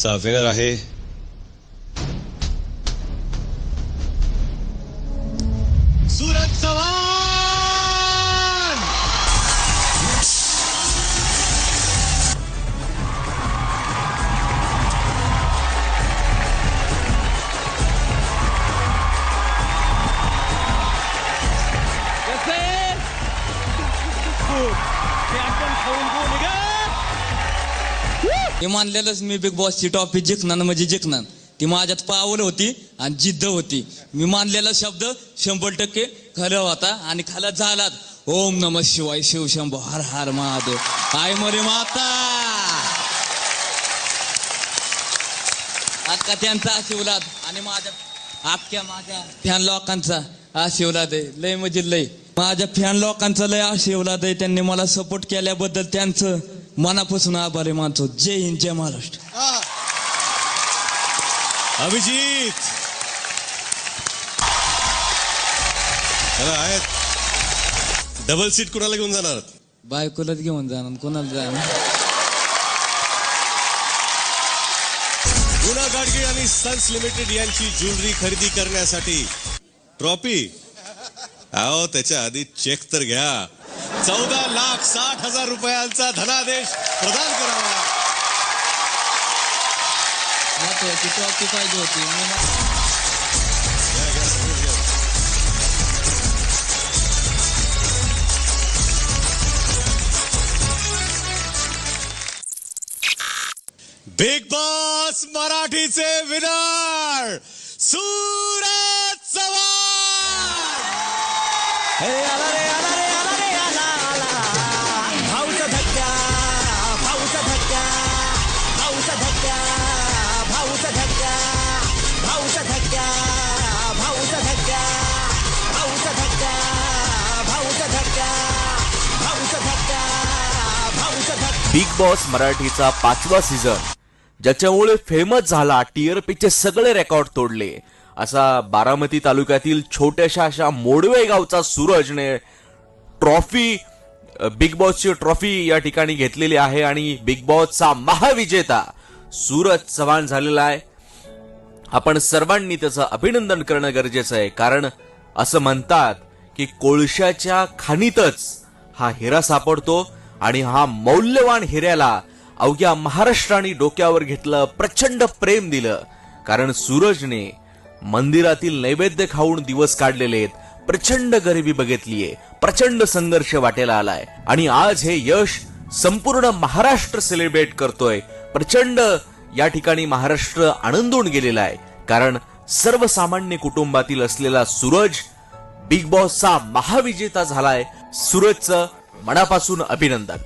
चा आहे सूरज चव्हाण आपण खाऊन घेऊ निघा हे मानलेलंच मी बिग बॉसची टॉफी जिंकणार म्हणजे जिंकणार. ती माझ्यात पावल होती आणि जिद्द होती. मी मानलेला शब्द शंभर टक्के खरं होता आणि खाला झालात. ओम नम शिवाय शिव शंभो हर हर महादेव. आय मरे माता! अक्का त्यांचा आशीर्वाद आणि माझ्या अख्ख्या माझ्या फॅन लोकांचा आशीर्वाद आहे. लय म्हणजे लय. माझ्या फॅन लोकांचा लय आशीर्वाद आहे. त्यांनी मला सपोर्ट केल्याबद्दल त्यांचं मनापासून आभारी मानतो. जय हिंद जय महाराष्ट्र. अभिजित. चला आहेत. डबल सीट कुणाला घेऊन जाणार? बायकोलाच घेऊन जाणार कोणाला जाणार? गुना गाडगीळ आणि सन्स लिमिटेड यांची ज्वेलरी खरेदी करण्यासाठी ट्रॉफी. अहो त्याच्या आधी चेक तर घ्या. चौदा लाख साठ हजार रुपयांचा धनादेश प्रदान करावा महत्वाची टॉपी पाहिजे होती. बिग बॉस मराठीचे विनर सूरज बिग बॉस मराठीचा पाचवा सीझन ज्याच्यामुळे फेमस झाला टीआरपीचे सगळे रेकॉर्ड तोडले. असा बारामती तालुक्यातील छोट्याशा अशा मोडवे गावचा सूरजने ट्रॉफी बिग बॉसची ट्रॉफी या ठिकाणी घेतलेली आहे आणि बिग बॉसचा महाविजेता सूरज चव्हाण झालेला आहे. आपण सर्वांनी त्याचं अभिनंदन करणं गरजेचं आहे. कारण असं म्हणतात की कोळशाच्या खाणीतच हा हिरा सापडतो. आणि हा मौल्यवान हिऱ्याला अवघ्या महाराष्ट्राने डोक्यावर घेतलं प्रचंड प्रेम दिलं. कारण सूरजने मंदिरातील नैवेद्य खाऊन दिवस काढलेले प्रचंड गरिबी बघितलीये. प्रचंड संघर्ष वाटेला आलाय. आणि आज हे यश संपूर्ण महाराष्ट्र सेलिब्रेट करतोय. प्रचंड या ठिकाणी महाराष्ट्र आनंदून गेलेला आहे. कारण सर्वसामान्य कुटुंबातील असलेला सूरज बिग बॉसचा महाविजेता झालाय. सूरजचं मनापासून अभिनंदन.